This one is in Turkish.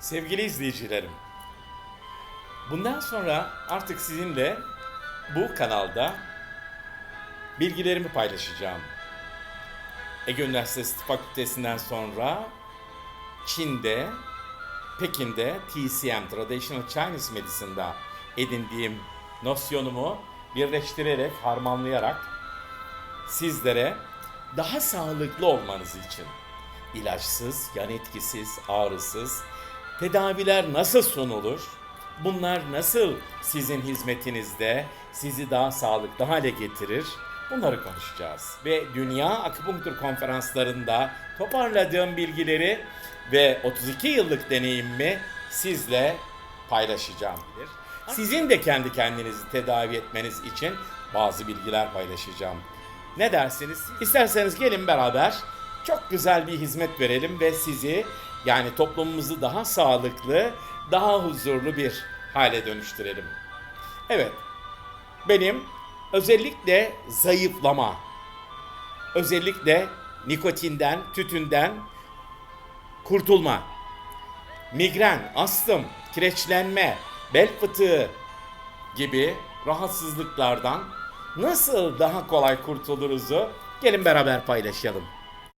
Sevgili izleyicilerim, bundan sonra artık sizinle bu kanalda bilgilerimi paylaşacağım. Ege Üniversitesi Fakültesinden sonra Çin'de, Pekin'de TCM, Traditional Chinese Medicine'da edindiğim nosyonumu birleştirerek, harmanlayarak sizlere daha sağlıklı olmanız için ilaçsız, yan etkisiz, ağrısız tedaviler nasıl sunulur? Bunlar nasıl sizin hizmetinizde sizi daha sağlıklı hale getirir? Bunları konuşacağız. Ve Dünya Akupunktur konferanslarında toparladığım bilgileri ve 32 yıllık deneyimimi sizle paylaşacağım. Sizin de kendi kendinizi tedavi etmeniz için bazı bilgiler paylaşacağım. Ne dersiniz? İsterseniz gelin beraber çok güzel bir hizmet verelim ve sizi yani toplumumuzu daha sağlıklı, daha huzurlu bir hale dönüştürelim. Evet, benim özellikle zayıflama, özellikle nikotinden, tütünden kurtulma, migren, astım, kireçlenme, bel fıtığı gibi rahatsızlıklardan nasıl daha kolay kurtuluruzu gelin beraber paylaşalım.